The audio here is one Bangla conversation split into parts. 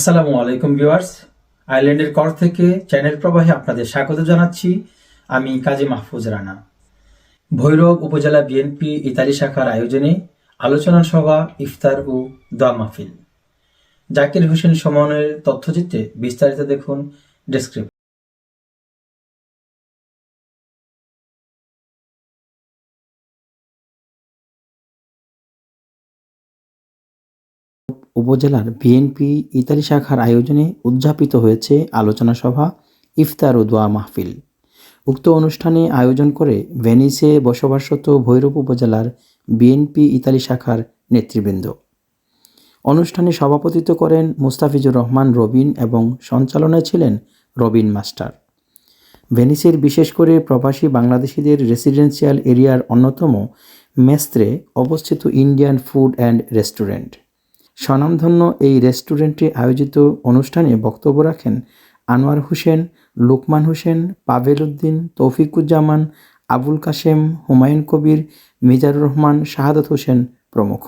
আসসালামু আলাইকুম ভিউয়ার্স। আইল্যান্ডের কর থেকে চ্যানেল প্রবাহে আপনাদের স্বাগত জানাচ্ছি। আমি কাজী মাহফুজ রানা। ভৈরব উপজেলা বিএনপি ইতালি শাখার আয়োজনে আলোচনা সভা, ইফতার ও দোয়া মাহফিল। জাকির হোসেন সমনের তথ্যচিত্রে বিস্তারিত দেখুন ডেসক্রিপ উপজেলার বিএনপি ইতালি শাখার আয়োজনে উদযাপিত হয়েছে আলোচনা সভা, ইফতার ও দোয়া মাহফিল। উক্ত অনুষ্ঠানে আয়োজন করে ভেনিসে বসবাসরত ভৈরব উপজেলার বিএনপি ইতালি শাখার নেতৃবৃন্দ। অনুষ্ঠানে সভাপতিত্ব করেন মুস্তাফিজুর রহমান রবিন এবং সঞ্চালনায় ছিলেন রবিন মাস্টার। ভেনিসের বিশেষ করে প্রবাসী বাংলাদেশিদের রেসিডেন্সিয়াল এরিয়ার অন্যতম মেস্ত্রে অবস্থিত ইন্ডিয়ান ফুড অ্যান্ড রেস্টুরেন্ট। স্বনামধন্য এই রেস্টুরেন্টে আয়োজিত অনুষ্ঠানে বক্তব্য রাখেন আনোয়ার হোসেন, লুকমান হোসেন, পাভেল উদ্দিন, তৌফিকুজ্জামান, আবুল কাশেম, হুমায়ুন কবির, মিজানুর রহমান, শাহাদত হোসেন প্রমুখ।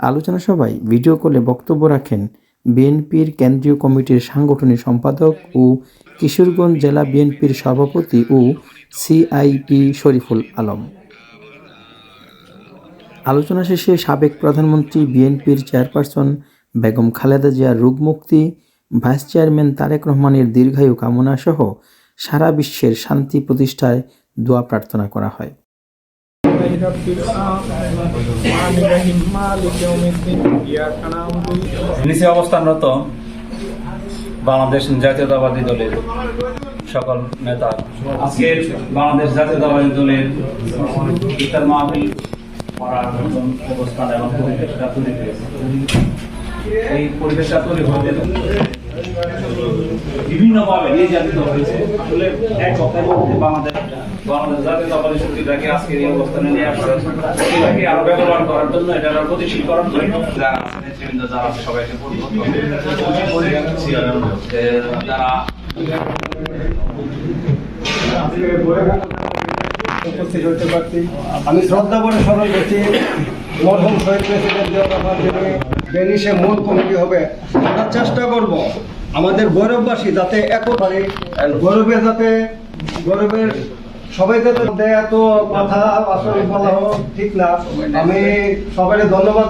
আলোচনা সভায় ভিডিও কলে বক্তব্য রাখেন বিএনপির কেন্দ্রীয় কমিটির সাংগঠনিক সম্পাদক ও কিশোরগঞ্জ জেলা বিএনপির সভাপতি ও সিআইপি শরীফুল আলম। আলোচনা শেষে সাবেক প্রধানমন্ত্রী বিএনপির চেয়ারপারসন বেগম খালেদা জিয়ার রোগমুক্তি ভাইস চেয়ারম্যান তারেক রহমানের দীর্ঘায়ু কামনা সহ সারা বিশ্বের শান্তি প্রতিষ্ঠায় দোয়া প্রার্থনা করা হয়। নিচে অবস্থানরত বাংলাদেশ জাতীয়তাবাদী দলের সকল নেতা, আজকের বাংলাদেশ জাতীয়তাবাদী দলের ইফতার মাহফিল করার অবস্থান এবং পরিবেশটা তৈরি হয়েছে। এই পরিবেশটা তৈরি হতে বিভিন্নভাবে নির্যাতিত হয়েছে। আসলে এক কথায় বলতে বাংলাদেশ বাংলাদেশ জাতীয়তাবাদী শক্তিটাকে আজকের এই অবস্থানে নিয়ে আসছে। এটাকে আরও ব্যবহার করার জন্য এটা আরও গতিশীলকরণ করে যারা নেতৃবৃন্দ যারা আছে সবাইকে যারা উপস্থিত হতে পারছি। আমি শ্রদ্ধা করে স্মরণ করছি, মরহুম শহীদ প্রেসিডেন্ট বেনিসে মূল কমিটি হবে। আমরা চেষ্টা করব আমাদের গৌরববাসী যাতে এক পারে গৌরবে যাতে, গৌরবের সবাই যাতে এত কথা আসলে বলা ঠিক না। আমি সবাই ধন্যবাদ।